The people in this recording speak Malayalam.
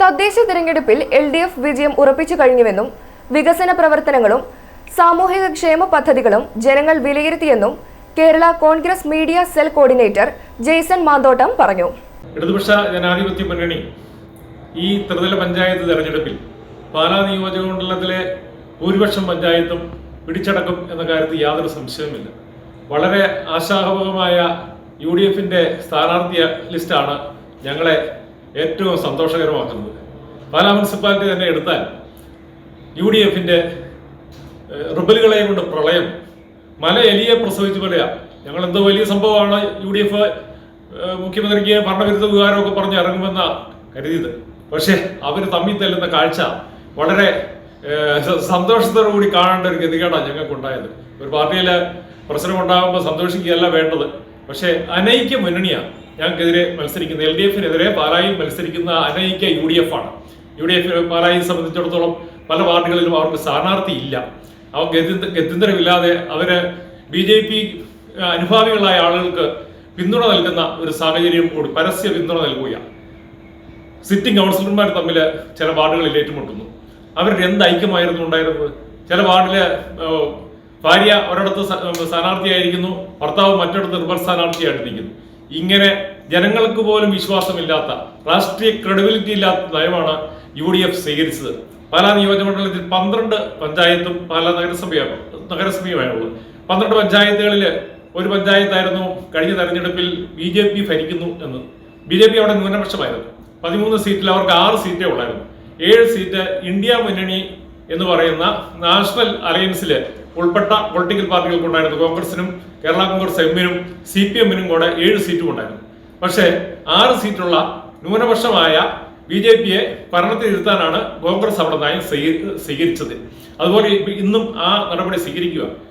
തദ്ദേശ തിരഞ്ഞെടുപ്പിൽ എൽ ഡി എഫ് വിജയം ഉറപ്പിച്ചു കഴിഞ്ഞുവെന്നും വികസന പ്രവർത്തനങ്ങളും സാമൂഹിക ക്ഷേമ പദ്ധതികളും ജനങ്ങൾ വിലയിരുത്തിയെന്നും Kerala Congress media cell coordinator Jaison Manthottam പറഞ്ഞു. ഇടതുപക്ഷ ജനാധിപത്യ മുന്നണി ഈ ത്രിതല പഞ്ചായത്ത് തെരഞ്ഞെടുപ്പിൽ പാലാ നിയോജക മണ്ഡലത്തിലെ ഭൂരിപക്ഷം പഞ്ചായത്തും പിടിച്ചടക്കും എന്ന കാര്യത്തിൽ യാതൊരു സംശയവുമില്ല. വളരെ ആശാവഹമായ യു ഡി എഫിന്റെ സ്ഥാനാർത്ഥി ലിസ്റ്റാണ് ഞങ്ങളെ ഏറ്റവും സന്തോഷകരമാക്കുന്നത്. പാലാ മുനിസിപ്പാലിറ്റി തന്നെ എടുത്താൽ യു ഡി എഫിന്റെ റിബലുകളെയും കൊണ്ട് പ്രളയം മല എലിയെ പ്രസവിച്ച പോലെയാ. ഞങ്ങൾ എന്തോ വലിയ സംഭവമാണ് യു ഡി എഫ് മുഖ്യമന്ത്രിക്ക് ഭരണവിരുദ്ധ വികാരമൊക്കെ പറഞ്ഞ് ഇറങ്ങുമെന്ന കരുതിയത്. പക്ഷേ അവർ തമ്മിൽ തല്ലുന്ന കാഴ്ച വളരെ സന്തോഷത്തോടു കൂടി കാണേണ്ട ഒരു ഗതികേടാണ് ഞങ്ങൾക്ക് ഉണ്ടായത് ഒരു പാർട്ടിയിൽ പ്രശ്നം ഉണ്ടാകുമ്പോൾ സന്തോഷിക്കുകയല്ല വേണ്ടത്. പക്ഷേ അനൈക്യ മുന്നണിയാണ് ഞങ്ങൾക്കെതിരെ മത്സരിക്കുന്ന എൽ ഡി എഫിനെതിരെ പാലായിൽ മത്സരിക്കുന്ന അനൈക്യ യു ഡി എഫ് ആണ്. യു ഡി എഫ് പാലായെ സംബന്ധിച്ചിടത്തോളം പല വാർഡുകളിലും അവർക്ക് സ്ഥാനാർത്ഥി ഇല്ല. ഗതി- ഗത്യന്തരമില്ലാതെ അവർ ബി ജെ പി അനുഭാവികളായ ആളുകൾക്ക് പിന്തുണ നൽകുന്ന ഒരു സാഹചര്യം കൂടി പരസ്യ പിന്തുണ നൽകുകയാണ്. സിറ്റിംഗ് കൗൺസിലർമാർ തമ്മിൽ ചില വാർഡുകളിൽ ഏറ്റുമുട്ടുന്നു. അവരുടെ എന്ത് ഐക്യമായിരുന്നു ഉണ്ടായിരുന്നത്? ചില വാർഡിൽ ഭാര്യ ഒരിടത്ത് സ്ഥാനാർത്ഥിയായിരിക്കുന്നു ഭർത്താവ് മറ്റൊരിടത്ത് നിർഭർ സ്ഥാനാർത്ഥിയായിട്ടിരിക്കുന്നു. ഇങ്ങനെ ജനങ്ങൾക്ക് പോലും വിശ്വാസമില്ലാത്ത രാഷ്ട്രീയ ക്രെഡിബിലിറ്റി ഇല്ലാത്ത നയമാണ് യു ഡി എഫ് സ്വീകരിച്ചത്. പാലാ നിയോജകമണ്ഡലത്തിൽ പന്ത്രണ്ട് പഞ്ചായത്തും പാലാ നഗരസഭയാണ് നഗരസഭയുമായുള്ളത് പന്ത്രണ്ട് പഞ്ചായത്തുകളിൽ ഒരു പഞ്ചായത്തായിരുന്നു കഴിഞ്ഞ തെരഞ്ഞെടുപ്പിൽ ബി ജെ പി ഭരിക്കുന്നു എന്ന്. ബി ജെ പി അവിടെ ന്യൂനപക്ഷമായിരുന്നു. പതിമൂന്ന് സീറ്റിൽ അവർക്ക് ആറ് സീറ്റേ ഉള്ളായിരുന്നു. ഏഴ് സീറ്റ് ഇന്ത്യ മുന്നണി എന്ന് പറയുന്ന നാഷണൽ അലയൻസിൽ ഉൾപ്പെട്ട പൊളിറ്റിക്കൽ പാർട്ടികൾക്കുണ്ടായിരുന്നു കോൺഗ്രസിനും കേരള കോൺഗ്രസ് എമ്മിനും സി പി എമ്മിനും കൂടെ ഏഴ് സീറ്റും ഉണ്ടായിരുന്നു. പക്ഷേ ആറ് സീറ്റുള്ള ന്യൂനപക്ഷമായ ബി ജെ പിയെ ഭരണത്തിൽ ഇരുത്താനാണ് കോൺഗ്രസ് അവിടെ നയം സ്വീക- സ്വീകരിച്ചത്. അതുപോലെ ഇന്നും ആ നടപടി സ്വീകരിക്കുക.